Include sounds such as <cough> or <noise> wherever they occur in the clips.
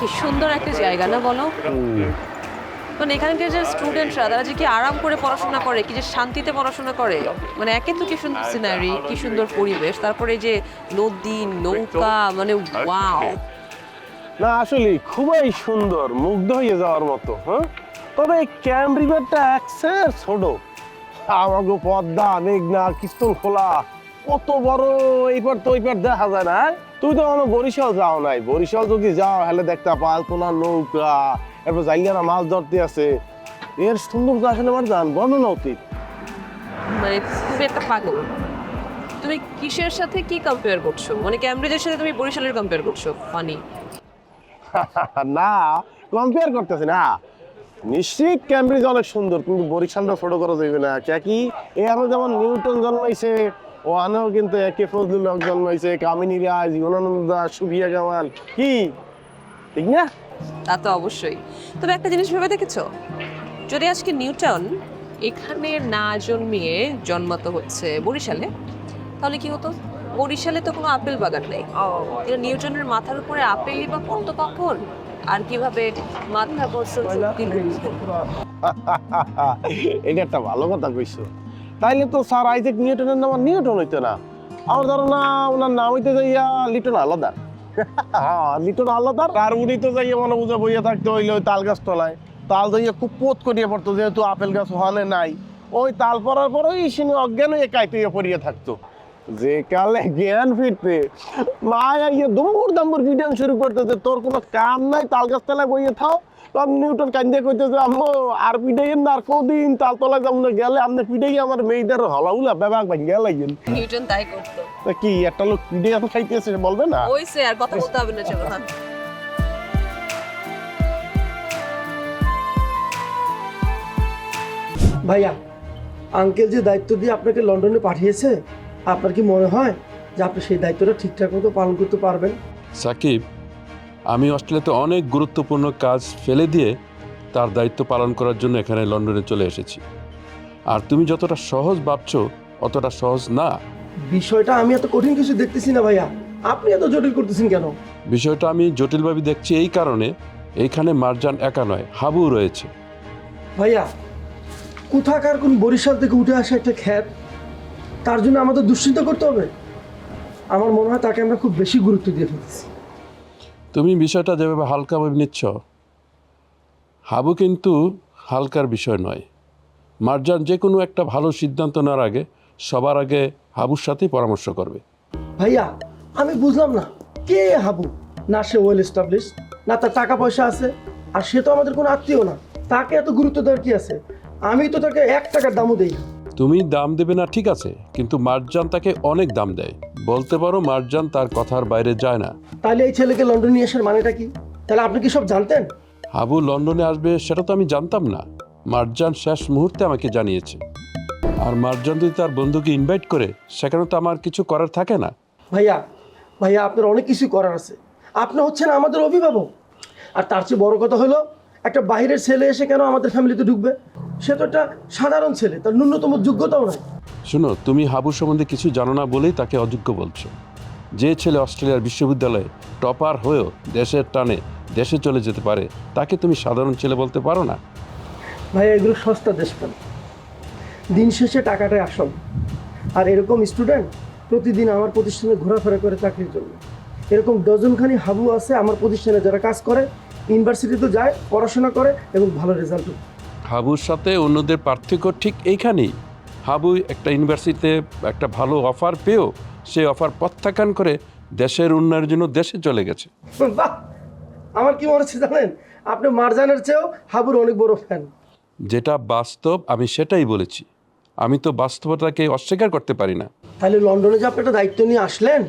কি সুন্দর একটা জায়গা, না বলো? মানে এখানকার যে স্টুডেন্টরা তারা যে কি আরাম করে পড়াশোনা করে, কি যে শান্তিতে পড়াশোনা করে মানে একে তো কি সুন্দর সিনারি কি সুন্দর পরিবেশ। তারপরে যে নদী, নৌকা মানে ওয়াও না আসলে খুবই সুন্দর, মুগ্ধ হয়ে যাওয়ার মতো হ্যাঁ? তবে এই ক্যাম রিভারটা একসের ছোট। আমাকে পদ্মা, মেঘনা কিস্তন খোলা কত বড় এইবার তো ওইবার দেখা যায় না তুই তো আমার বরিশাল যাও নাই। বরিশাল যদি যাও হেলে দেখতে পাল কোনা নৌকা এরপর জাইগানা মাছ ধরতে আছে। এর সুন্দর আসলে আমার জান বর্ণনা অতীত। মানে খুবই একটা পাগল। তুমি কিসের সাথে কি কম্পেয়ার করছ? মানে ক্যামব্রিজের সাথে তুমি বরিশালের কম্পেয়ার করছ? ফানি <laughs> না কম্পেয়ার করতেছি না। নিশ্চিত ক্যামব্রিজ অনেক সুন্দর কিন্তু বরিশালটা ফটো করা যাবে না। কি? এ আরও যেমন নিউটন জন্মাইছে ও আনেও কিন্তু একে ফজলুল হক জন্মাইছে কামিনী রায় জীবনানন্দ দাস সুভিয়া জামাল কি? ঠিক না? তা তো অবশ্যই। তবে একটা জিনিস ভেবে দেখেছ? যদি আজকে নিউটন এখানে না জন্মিয়ে জন্মাতো হচ্ছে বরিশালে তাহলে কি হতো? বরিশালে তো কোনো আপেল বাগান নেই। নিউটনের মাথার উপরে আপেলই বা পড়তো কখন আর কীভাবে মাথা বছর <laughs> এটা একটা ভালো কথা কইছো। তাইলে তো স্যার আইজেক নিউটনের নাম আর নিউটন হইতো না। আমার ধারণা ওনার নাম হইতে যাইয়া লিটন আলাদা। হ্যাঁ লিটন আলাদা। আর উনি তো যাইয়া মনে বুঝে বইয়া থাকতে হইলে ওই তাল গাছ তলায়। তাল যাইয়া খুব পোত করিয়া পড়তো, যেহেতু আপেল গাছ ওখানে নাই। ওই তাল পড়ার পরেই সিনি অজ্ঞান হয়ে কাইতে পড়িয়া থাকতো। যে কালে জ্ঞান ফিরতে মা ইয়ে দৌড় দাম্বর ভিডিও শুরু করতেছে? তোর কোনো কাম নাই? তাল গাছ তলায় বইয়ে থাও। তখন নিউটন কান্দে কইতেছে আম্মু আর পিটাইয়েন না কদিন গেলে আপনি পিটাই আমার মেয়েদের হলাউলা লাগেন নিউটন তাই করতো। কি একটা লোক পিটাই এখন খাইতেছে বলবে না? আর কথা বলতে হবে না চলো ভাইয়া আঙ্কেল যে দায়িত্ব দিয়ে আপনাকে লন্ডনে পাঠিয়েছে আপনার কি মনে হয় যে আপনি সেই দায়িত্বটা ঠিকঠাক মতো পালন করতে পারবেন? সাকিব আমি অস্ট্রেলিয়াতে অনেক গুরুত্বপূর্ণ কাজ ফেলে দিয়ে তার দায়িত্ব পালন করার জন্য এখানে লন্ডনে চলে এসেছি। আর তুমি যতটা সহজ ভাবছ অতটা সহজ না। বিষয়টা আমি এত কঠিন কিছু দেখতেছি না ভাইয়া। আপনি এত জটিল করতেছেন কেন? বিষয়টা আমি জটিলভাবে দেখছি এই কারণে এইখানে মারজান একা নয় হাবু রয়েছে। ভাইয়া কোথাকার কোন বরিশাল থেকে উঠে আসা একটা খ্যাত তার জন্য আমাদের দুশ্চিন্তা করতে হবে। আমার মনে হয় তাকে আমরা খুব বেশি গুরুত্ব দিয়ে ফেলতেছি তুমি বিষয়টা যেভাবে হালকাভাবে নিচ্ছ হাবু কিন্তু হালকার বিষয় নয়। মারজান যে কোনো একটা ভালো সিদ্ধান্ত নেওয়ার আগে সবার আগে হাবুর সাথেই পরামর্শ করবে। ভাইয়া আমি বুঝলাম না কে হাবু? না সে ওয়েল এস্টাবলিশ না তার টাকা পয়সা আছে আর সে তো আমাদের কোনো আত্মীয় না। তাকে এত গুরুত্ব দেওয়ার কি আছে? আমি তো তাকে এক টাকার দামও দেই না। তুমি দাম দেবে না ঠিক আছে কিন্তু মারজান তাকে অনেক দাম দেয়। বলতে পারো মারজান তার কথার বাইরে যায় না। তাহলে এই ছেলেকে লন্ডন নিয়ে আসার মানেটা কি? তাহলে আপনি কি সব জানতেন? হাবু লন্ডনে আসবে সেটা তো আমি জানতাম না। মারজান শেষ মুহূর্তে আমাকে জানিয়েছে। আর মারজান যদি তার বন্ধুকে ইনভাইট করে সেখানে তো আমার কিছু করার থাকে না। ভাইয়া ভাইয়া আপনার অনেক কিছু করার আছে। আপনি হচ্ছেন আমাদের অভিভাবক। আর তার চেয়ে বড় কথা হলো একটা বাইরের ছেলে এসে কেন আমাদের ফ্যামিলিতে ঢুকবে? সে তো একটা সাধারণ ছেলে তার ন্যূনতম যোগ্যতাও নাই। শুনো তুমি হাবু সম্বন্ধে কিছু জানো না বলেই তাকে অযোগ্য বলছো। যে ছেলে অস্ট্রেলিয়ার বিশ্ববিদ্যালয়ে টপার হয়েও দেশের টানে দেশে চলে যেতে পারে তাকে তুমি সাধারণ ছেলে বলতে পারো না? ভাইয়া এগুলো সস্তা দেশ দেশপ্রেম দিন শেষে টাকাটাই আসল। আর এরকম স্টুডেন্ট প্রতিদিন আমার প্রতিষ্ঠানে ঘোরাফেরা করে চাকরির জন্য। এরকম ডজনখানি হাবু আছে আমার প্রতিষ্ঠানে যারা কাজ করে ইউনিভার্সিটিতে যায় পড়াশোনা করে এবং ভালো রেজাল্ট হাবুর সাথে অন্যদের পার্থক্য ঠিক এইখানেই। হাবু একটা ইউনিভার্সিটিতে একটা ভালো অফার পেয়েও সেই অফার প্রত্যাখ্যান করে দেশের উন্নয়নের জন্য দেশে চলে গেছে। বাহ! আমার কি মনে হচ্ছে জানেন? আপনি মারজানের চেয়েও হাবুর অনেক বড় ফ্যান যেটা বাস্তব আমি সেটাই বলেছি। আমি তো বাস্তবতাকে অস্বীকার করতে পারি না। তাহলে লন্ডনে যে আপনি একটা দায়িত্ব নিয়ে আসলেন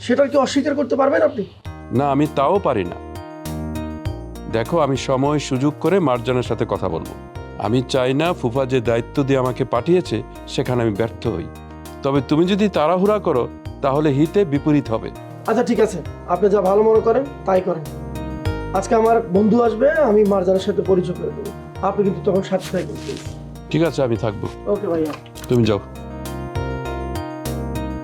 সেটা কি অস্বীকার করতে পারবেন আপনি? না আমি তাও পারি না। দেখো আমি সময় সুযোগ করে মার্জনের সাথে কথা বলব। আমি চাই না ফুফা যে দায়িত্ব দিয়ে আমাকে পাঠিয়েছে সেখানে আমি ব্যর্থ হই। তবে তুমি যদি তাড়াহুড়া করো তাহলে হিতে বিপরীত হবে। আচ্ছা ঠিক আছে। আপনি যা ভালো মনে করেন তাই করেন। আজকে আমার বন্ধু আসবে আমি মারজানের সাথে পরিচয় করে দেবো। আপনি কিন্তু তখন সাথে থাকবেন ঠিক আছে আমি থাকব। ওকে ভাইয়া। তুমি যাও।